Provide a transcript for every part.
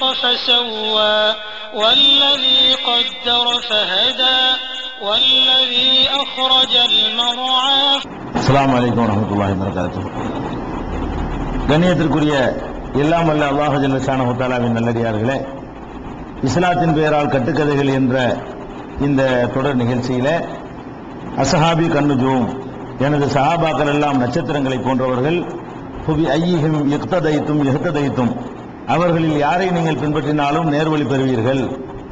خلق فسوى والذي قدر فهدى والذي أخرج المرعى அஸ்ஸலாமு அலைக்கும் வரஹ்மத்துல்லாஹி வரகாத்துஹு கண்ணியத்திற்குரிய எல்லாம் வல்ல அல்லாஹ் ஜல்லஷானஹு தஆலாவின் நல்லடியார்களே இஸ்லாத்தின் பெயரால் கட்டுக்கதைகள் என்ற இந்த தொடர் நிகழ்ச்சியில அசஹாபி கண்ணுஜூம் எனது சஹாபாக்கள் எல்லாம் நட்சத்திரங்களை போன்றவர்கள் புவி ஐயிஹிம் யுக்ததைத்தும் யுக்ததைத்தும் அவர்களில் யாரை நீங்கள் பின்பற்றினாலும் நேர்வழி பெறுவீர்கள்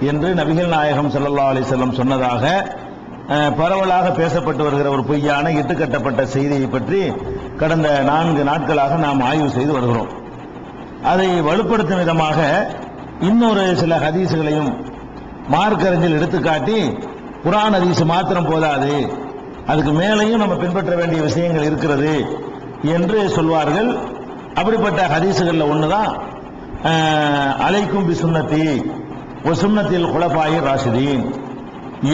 என்று நபிகள் நாயகம் சல்லா அலி செல்லம் சொன்னதாக பரவலாக பேசப்பட்டு வருகிற ஒரு பொய்யான இட்டுக்கட்டப்பட்ட செய்தியை பற்றி கடந்த நான்கு நாட்களாக நாம் ஆய்வு செய்து வருகிறோம். அதை வலுப்படுத்தும் விதமாக இன்னொரு சில ஹதீசுகளையும் மார்க்கறிஞர் எடுத்துக்காட்டி குரான் ஹதீஸ் மாத்திரம் போதாது அதுக்கு மேலேயும் நம்ம பின்பற்ற வேண்டிய விஷயங்கள் இருக்கிறது என்று சொல்வார்கள். அப்படிப்பட்ட ஹதீசுகளில் ஒன்று தான் அலைக்கும் பி சுண்ணத்தி ஒரு சுண்ணத்தில் குலப்பாயி ராசிதீன்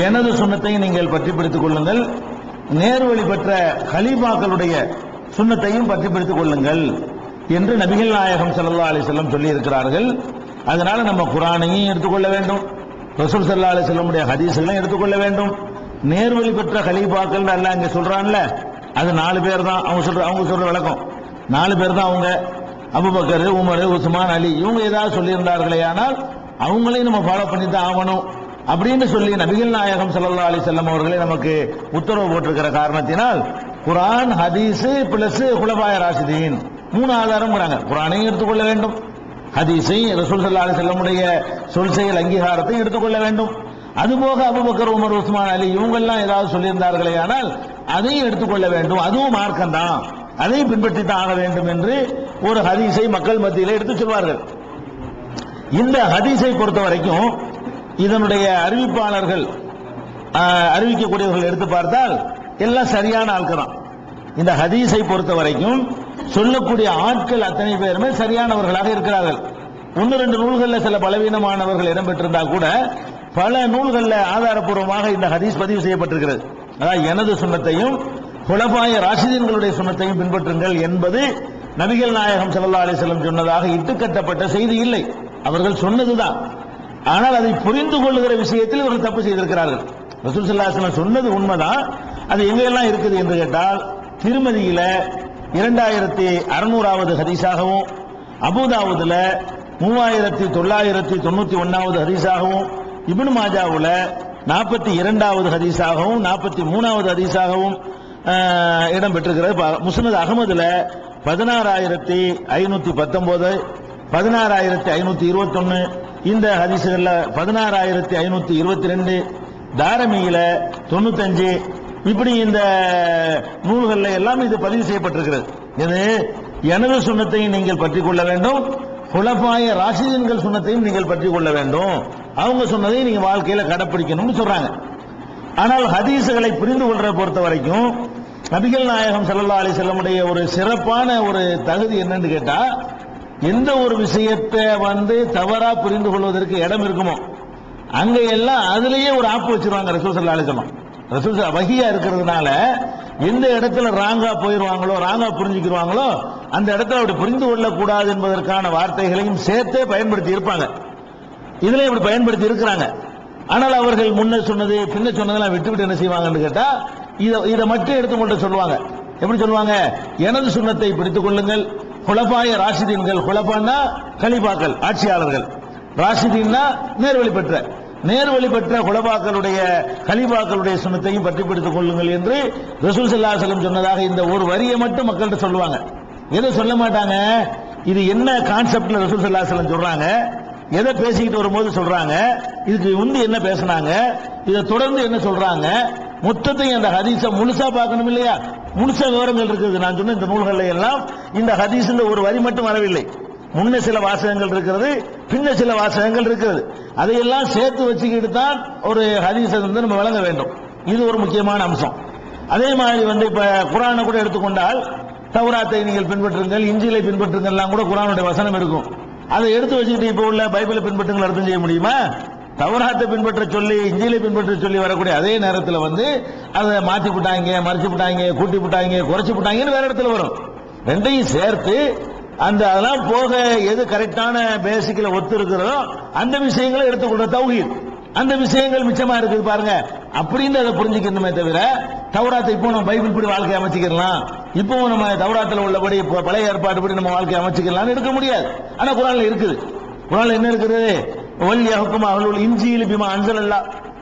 எனது சுண்ணத்தை நீங்கள் பற்றி பிடித்துக் கொள்ளுங்கள். நேர்வழி பெற்ற கலீஃபாக்களுடைய சுண்ணத்தையும் பற்றி பிடித்துக் கொள்ளுங்கள் என்று நபிகள் நாயகம் சல்லா அலைஹி சொல்லி இருக்கிறார்கள் அதனால நம்ம குரானையும் எடுத்துக்கொள்ள வேண்டும். ரசூல் சல்லா அலைஹி வஸல்லமுடைய ஹதீஸ்களையும் எடுத்துக்கொள்ள வேண்டும். நேர்வழி பெற்ற கலீஃபாக்கள் அல்லாஹ் இங்க சொல்றான்ல அது நாலு பேர் தான். அவங்க சொல்ற அவங்க சொல்ற விளக்கம் நாலு பேர் தான் அவங்க. அபுபக்கர் உமர் உஸ்மான் அலி இவங்க ஏதாவது சொல்லியிருந்தார்களே ஆனால் அவங்களையும் நம்ம ஃபாலோ பண்ணி தான் ஆகணும். அப்படின்னு சொல்லி நபிகள் நாயகம் சல்லா அலி செல்லம் அவர்களே நமக்கு உத்தரவு போட்டிருக்கிற காரணத்தினால் குரான் ஹதீஸ் பிளஸ் குலபாய ராசிதீன் மூணு ஆதாரம்ங்கிறாங்க. குரானையும் எடுத்துக்கொள்ள வேண்டும். ஹதீஸையும் ரசூல் சல்லா அலி செல்லமுடைய சொல் செயல் அங்கீகாரத்தையும் எடுத்துக்கொள்ள வேண்டும். அதுபோக அபுபக்கர் உமர் உஸ்மான் அலி இவங்கெல்லாம் ஏதாவது சொல்லியிருந்தார்களே ஆனால் அதையும் எடுத்துக்கொள்ள வேண்டும். அதுவும் மார்க்கம் தான் அதையும் பின்பற்றி தான் ஆக வேண்டும் என்று ஒரு ஹதீஸை மக்கள் மத்தியில் எடுத்து சொல்வார்கள். இந்த ஹதீஸை பொறுத்த வரைக்கும் இதனுடைய அறிவிப்பாளர்கள் அறிவிக்கக்கூடியவர்கள் எடுத்து பார்த்தால் எல்லாம் சரியான ஆட்கள் தான் இந்த ஹதீஸை பொறுத்த வரைக்கும் சொல்லக்கூடிய ஆட்கள் அத்தனை பேருமே சரியானவர்களாக இருக்கிறார்கள். ஒன்று ரெண்டு நூல்களில் சில பலவீனமானவர்கள் இடம்பெற்றிருந்தா கூட பல நூல்களில் ஆதாரப்பூர்வமாக இந்த ஹதீஸ் பதிவு செய்யப்பட்டிருக்கிறது. அதாவது எனது சுண்ணத்தையும் குலபாய ராஷிதீன்களுடைய சுண்ணத்தையும் பின்பற்றுங்கள் என்பது நபிகள் நாயகம் சல்லா அலைஹி சொன்னதாக இட்டுக்கட்டப்பட்ட செய்தி இல்லை. அவர்கள் சொன்னதுதான். ஆனால் அதை புரிந்து கொள்ளுகிற விஷயத்தில் இவர்கள் தப்பு செய்திருக்கிறார்கள். ரசூல் ஸல்லல்லாஹு சொன்னது உண்மைதான். அது எங்கெல்லாம் இருக்குது என்று கேட்டால் திருமதியில இரண்டாயிரத்தி அறுநூறாவது ஹதீஸாகவும் அபுதாவுதுல மூவாயிரத்தி தொள்ளாயிரத்தி தொண்ணூத்தி ஒன்னாவது ஹதீஸாகவும் இபின் மாஜாவுல நாற்பத்தி இரண்டாவது ஹதீஸாகவும் நாற்பத்தி மூணாவது ஹதீஸாகவும் இடம் பெற்றிருக்கிறது ப- முஸ்னத் அகமதுல பதினாறாயிரத்தி ஐநூத்தி பத்தொன்பது பதினாறாயிரத்தி ஐநூத்தி இருபத்தொன்னு இந்த ஹதிசுகள்ல பதினாறாயிரத்தி ஐநூத்தி இருபத்தி ரெண்டு தாரமியில தொண்ணூத்தஞ்சு இப்படி இந்த நூல்கள்ல எல்லாம் இது பதிவு செய்யப்பட்டிருக்கிறது. இது எனது சுண்ணத்தையும் நீங்கள் பற்றிக் கொள்ள வேண்டும். குலபாய ராசிதன்கள் சுண்ணத்தையும் நீங்கள் பற்றி கொள்ள வேண்டும். அவங்க சொன்னதை நீங்க வாழ்க்கையில கடைப்பிடிக்கணும்னு சொல்றாங்க. ஆனால் ஹதீசுகளை புரிந்து கொள்றதை பொறுத்த வரைக்கும் நபிகள் நாயகம் ஸல்லல்லாஹு அலி செல்லமுடைய ஒரு சிறப்பான ஒரு தகுதி என்னன்னு கேட்டா எந்த ஒரு விஷயத்தை வந்து தவறா புரிந்து கொள்வதற்கு இடம் இருக்குமோ அங்க எல்லாம் அதுலயே ஒரு ஆப்பு வச்சிருவாங்க ரசூல் ஸல்லல்லாஹு அலைஹி வஸல்லம். ரசூல் வகியா இருக்கிறதுனால எந்த இடத்துல ராங்கா போயிருவாங்களோ ராங்கா புரிஞ்சுக்கிடுவாங்களோ அந்த இடத்துல அப்படி புரிந்து கொள்ளக்கூடாது என்பதற்கான வார்த்தைகளையும் சேர்த்தே பயன்படுத்தி இருப்பாங்க. இதுல இப்படி பயன்படுத்தி இருக்கிறாங்க. ஆனால் அவர்கள் முன்ன சொன்னது பின்ன சொன்னதெல்லாம் விட்டு விட்டு என்ன செய்வாங்கன்னு கேட்டா இதை இதை மட்டும் எடுத்துக்கொண்டு சொல்லுவாங்க. எப்படி சொல்லுவாங்க? எனது சுண்ணத்தை பிடித்துக் கொள்ளுங்கள். குலப்பாய ராசிதீன்கள் குலப்பான்னா கலிபாக்கள் ஆட்சியாளர்கள். ராசிதீன்னா நேர்வழி பெற்ற. நேர்வழி பெற்ற குலபாக்களுடைய கலிபாக்களுடைய சுண்ணத்தையும் பற்றி பிடித்துக் கொள்ளுங்கள் என்று ரசூல் ஸல்லல்லாஹு சொன்னதாக இந்த ஒரு வரியை மட்டும் மக்கள்கிட்ட சொல்லுவாங்க. எதை சொல்ல மாட்டாங்க? இது என்ன கான்செப்ட்ல ரசூல் ஸல்லல்லாஹு சொல்றாங்க. எதை பேசிக்கிட்டு வரும்போது சொல்றாங்க. இதுக்கு முந்தி என்ன பேசுனாங்க. இதை தொடர்ந்து என்ன சொல்றாங்க. மொத்தத்தையும் அந்த ஹதீஸை முழுசா பார்க்கணும் இல்லையா? முழுசா விவரங்கள் இருக்குது. நான் சொன்ன இந்த நூல்கள் எல்லாம் இந்த ஹதீஸ் ஒரு வரி மட்டும் வரவில்லை. முன்ன சில வாசகங்கள் இருக்கிறது பின்ன சில வாசகங்கள் இருக்கிறது. அதையெல்லாம் சேர்த்து வச்சுக்கிட்டு தான் ஒரு ஹதீஸை வந்து நம்ம வழங்க வேண்டும். இது ஒரு முக்கியமான அம்சம். அதே மாதிரி வந்து இப்ப குரானை கூட எடுத்துக்கொண்டால் தௌராத்தை நீங்கள் பின்பற்றுங்கள் இஞ்சிலை பின்பற்றுங்கள்லாம் கூட குரானுடைய வசனம் இருக்கும். அதை எடுத்து வச்சுக்கிட்டு இப்போ உள்ள பைபிளை பின்பற்றுங்கள் அர்த்தம் செய்ய முடியுமா? தௌராத்தை பின்பற்ற சொல்லி இஞ்சிலை பின்பற்ற சொல்லி வரக்கூடிய அதே நேரத்தில் வந்து அதை மாற்றி விட்டாங்க மறைச்சு விட்டாங்க கூட்டி விட்டாங்க குறைச்சி விட்டாங்கன்னு வேற இடத்துல வரும். ரெண்டையும் சேர்த்து அந்த அதெல்லாம் போக எது கரெக்டான பேசிக்கில் ஒத்து இருக்கிறதோ அந்த விஷயங்களை எடுத்துக்கொண்ட தௌஹீத். அந்த விஷயங்கள் மிச்சமா இருக்குது பாருங்க. அப்படின்னு அதை புரிஞ்சுக்கணுமே தவிர தௌராத்தை இப்போ நம்ம பைபிள் படி வாழ்க்கை அமைச்சிக்கலாம் இப்போ நம்ம தவராத்தில் உள்ளபடி இப்போ பழைய ஏற்பாடு படி நம்ம வாழ்க்கை அமைச்சிக்கலாம்னு எடுக்க முடியாது. ஆனா குரான்ல இருக்குது. குரான்ல என்ன இருக்குது? ஒல் அவர்கள் இஞ்சியில் இன்ஜீல் அஞ்சல் அல்ல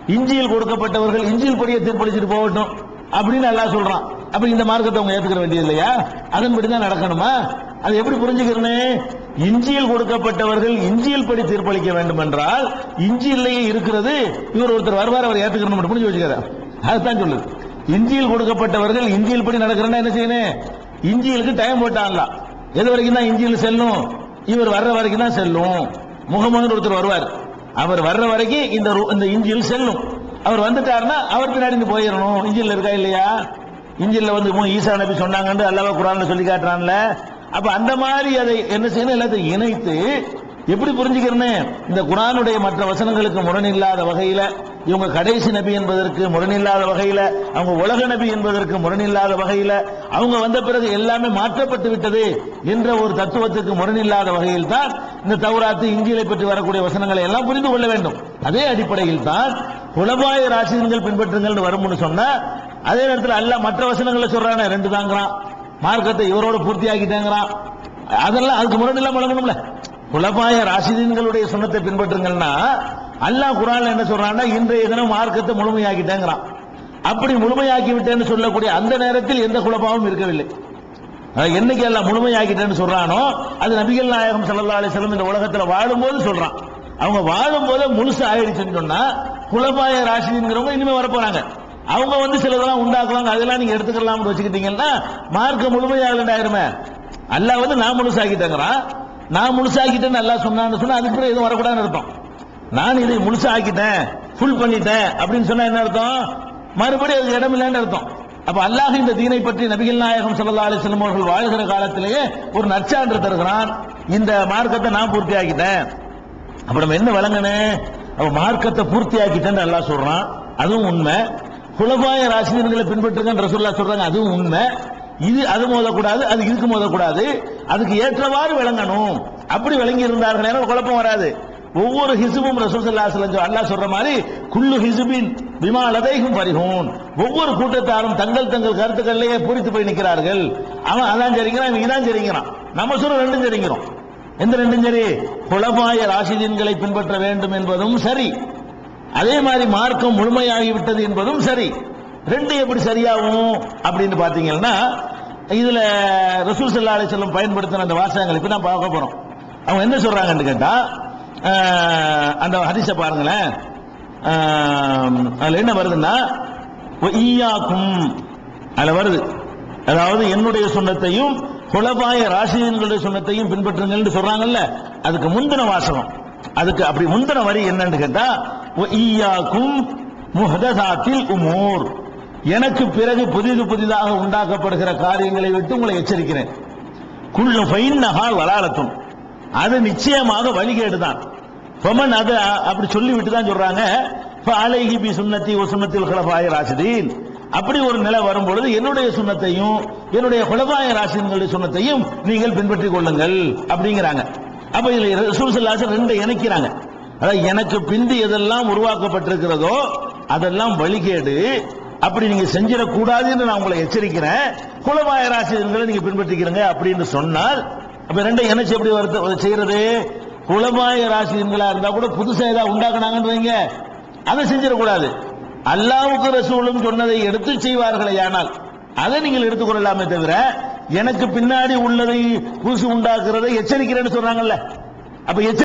இஞ்சியில் கொடுக்கப்பட்டவர்கள் இஞ்சியில் படியை தீர்ப்பளிச்சுட்டு போகட்டும் அப்படின்னு நல்லா சொல்றான். அப்ப இந்த மார்க்கத்தை அவங்க ஏத்துக்கிற வேண்டியது இல்லையா? அதன்படி தான் நடக்கணுமா? அது எப்படி புரிஞ்சுக்கிறனே? இஞ்சியில் கொடுக்கப்பட்டவர்கள் இஞ்சியில் படி தீர்ப்பளிக்க வேண்டும் என்றால் இஞ்சியிலேயே இருக்கிறது இவர் ஒருத்தர் வருவார் அவர் ஏத்துக்கணும் புரிஞ்சு வச்சுக்காத. அதுதான் சொல்லுது. இஞ்சியில் கொடுக்கப்பட்டவர்கள் இஞ்சியில் படி நடக்கிறேன்னா என்ன செய்யணும்? இஞ்சியிலுக்கு டைம் போட்டான்ல எது வரைக்கும் தான் இஞ்சியில் செல்லும்? இவர் வர்ற வரைக்கும் தான் செல்லும். முகமது ஒருத்தர் வருவார். அவர் வர்ற வரைக்கும் இந்த இந்த இஞ்சியில் செல்லும். அவர் வந்துட்டாருன்னா அவர் பின்னாடி போயிடணும். இன்ஜில் இருக்கா இல்லையா? இஞ்சில்ல வந்து மூ ஈசா நபி சொன்னாங்கன்னு அல்லாஹ் குரான்ல சொல்லி காட்டுறான்ல. அப்ப அந்த மாதிரி அதை என்ன செய்யணும்? எல்லாத்தையும் இணைத்து எப்படி புரிஞ்சுக்கிறேன்னு? இந்த குரானுடைய மற்ற வசனங்களுக்கு முரணில்லாத வகையில இவங்க கடைசி நபி என்பதற்கு முரணில்லாத வகையில அவங்க உலக நபி என்பதற்கு முரணில்லாத வகையில அவங்க வந்த பிறகு எல்லாமே மாற்றப்பட்டு விட்டது என்ற ஒரு தத்துவத்துக்கு முரணில்லாத வகையில் தான் இந்த தௌராத்து இந்தியலை பற்றி வரக்கூடிய வசனங்களை எல்லாம் புரிந்து கொள்ள வேண்டும். அதே அடிப்படையில் தான் குலபாய ராசிகள் பின்பற்றுங்கள் வரும்னு சொன்னா அதே நேரத்தில் அல்ல மற்ற வசனங்களை சொல்றானே ரெண்டு தாங்கிறான். மார்க்கத்தை இவரோட பூர்த்தி பூர்த்தியாக்கிட்டேங்கிறான். அதெல்லாம் அதுக்கு முரணில்லாம வழங்கணும்ல. குலபாய ராசிதீன்களுடைய சுண்ணத்தை பின்பற்றுங்கள்னா அல்லாஹ் குரான் என்ன சொல்றான்னா இன்றைய தினம் மார்க்கத்தை முழுமையாக்கிட்டேங்கிறான். அப்படி முழுமையாக்கி விட்டேன்னு சொல்லக்கூடிய அந்த நேரத்தில் எந்த குழப்பமும் இருக்கவில்லை. என்னைக்கு எல்லாம் முழுமையாக்கிட்டேன்னு சொல்றானோ அது நபிகள் நாயகம் சல்லா அலைஹி வஸல்லம் இந்த உலகத்தில் வாழும்போது சொல்றான். அவங்க வாழும் போது முழுசு ஆயிடுச்சுன்னு சொன்னா குலபாய ராசிங்கிறவங்க இனிமே வரப்போறாங்க. அவங்க வந்து சிலதெல்லாம் உண்டாக்குவாங்க அதெல்லாம் நீங்க எடுத்துக்கலாம்னு வச்சுக்கிட்டீங்கன்னா மார்க்க முழுமையாகலாயிருமே அல்ல வந்து நான் முழுசாக்கிட்டேங்கிறான். நான் முழுசாக்கிட்டேன்னு நல்லா சொன்னான்னு சொன்னா அதுக்கு எதுவும் வரக்கூடாதுன்னு அர்த்தம். நான் இதை முழுசாக்கிட்டேன் ஃபுல் பண்ணிட்டேன் அப்படின்னு சொன்னா என்ன அர்த்தம்? மறுபடியும் அதுக்கு இடம் இல்லைன்னு அர்த்தம். அப்ப அல்லாஹ் இந்த தீனை பற்றி நபிகள் நாயகம் சல்லா அலைஹி வஸல்லம் அவர்கள் வாழ்கிற காலத்திலேயே ஒரு நற்சான்று தருகிறான். இந்த மார்க்கத்தை நான் பூர்த்தி ஆக்கிட்டேன் அப்ப நம்ம என்ன வழங்கணும் அப்ப மார்க்கத்தை பூர்த்தி ஆக்கிட்டேன்னு அல்லாஹ் சொல்றான். அதுவும் உண்மை. குலபாய ராசினியர்களை பின்பற்றுங்கன்னு ரசூல்லா சொல்றாங்க அதுவும் உண்மை. இது அது மோதக்கூடாது அது இதுக்கு மோதக்கூடாது. அதுக்கு ஏற்றவாறு விளங்கணும். அப்படி விளங்கி இருந்தார்கள் குழப்பம் வராது. ஒவ்வொரு ஹிசுபும் ரசூசல்லா அல்லாஹ் சொல்ற மாதிரி குல்லு ஹிசுபின் விமானதைகும் லதைஹும் ஒவ்வொரு கூட்டத்தாரும் தங்கள் தங்கள் கருத்துக்கள்லயே பூரித்து போய் நிற்கிறார்கள். அவன் அதான் சரிங்கிறான் இவங்க தான் சரிங்கிறான் நம்ம சொல்ல ரெண்டும் சரிங்கிறோம் எந்த ரெண்டும் சரி குலபாய ராசிதீன்களை பின்பற்ற வேண்டும் என்பதும் சரி. அதே மாதிரி மார்க்கம் முழுமையாகிவிட்டது என்பதும் சரி. ரெண்டு எப்படி சரியாகும் அப்படின்னு பார்த்தீங்கன்னா இதுல ரசூல் ஸல்லல்லாஹு அலைஹி செல்லம் பயன்படுத்தின அந்த வாசகங்கள் இப்போ நான் பார்க்க போறோம். அவங்க என்ன சொல்றாங்கன்னு கேட்டா அந்த ஹரிசை பாருங்களேன். அதில் அதுல என்ன வருதுன்னா ஈயாக்கும் அதுல வருது. அதாவது என்னுடைய சொன்னத்தையும் குலபாய ராசியன்களுடைய சொன்னத்தையும் பின்பற்றுங்கள்னு சொல்றாங்கல்ல அதுக்கு முந்தின வாசகம். அதுக்கு அப்படி முந்தின வரி என்னன்னு கேட்டா ஈயாக்கும் முஹதசாத்தில் உமூர் எனக்கு பிறகு புதிது புதிதாக உண்டாக்கப்படுகிற காரியங்களை விட்டு உங்களை எச்சரிக்கிறேன். குள்ளு நகால் வலாலத்தும். அது நிச்சயமாக வழிகேடுதான். ஃபமன் அது அப்படி சொல்லிவிட்டு தான் சொல்றாங்க. அலைஹி பி சுண்ணத்தி ஒ குலபாய ராசிதீன் அப்படி ஒரு நிலை வரும் பொழுது என்னுடைய சுண்ணத்தையும் என்னுடைய குலபாய ராசிதீன்களுடைய சுண்ணத்தையும் நீங்கள் பின்பற்றிக் கொள்ளுங்கள் அப்படிங்கிறாங்க. அப்ப இதுல ரசூல் ரெண்டு இணைக்கிறாங்க. அதாவது எனக்கு பிந்தி எதெல்லாம் உருவாக்கப்பட்டிருக்கிறதோ அதெல்லாம் வழிகேடு. அப்படி நீங்க செஞ்சிடக்கூடாதுன்னு நான் உங்களை எச்சரிக்கிறேன். குலமாய ராசிதங்களை நீங்க பின்பற்றிக்கிறீங்க அப்படின்னு சொன்னால் அப்ப ரெண்டும் இணைச்சு எப்படி வருத்த செய்யறது? குலமாய ராசிதங்களா இருந்தா கூட புதுசா ஏதாவது உண்டாக்குனாங்கன்னு வைங்க. அதை செஞ்சிடக்கூடாது. அல்லாவுக்கு ரசூலும் சொன்னதை எடுத்து செய்வார்களே ஆனால் அதை நீங்கள் எடுத்துக்கொள்ளலாமே தவிர எனக்கு பின்னாடி உள்ளதை புதுசு உண்டாக்குறதை எச்சரிக்கிறேன்னு சொல்றாங்கல்ல. அப்ப எச்சரி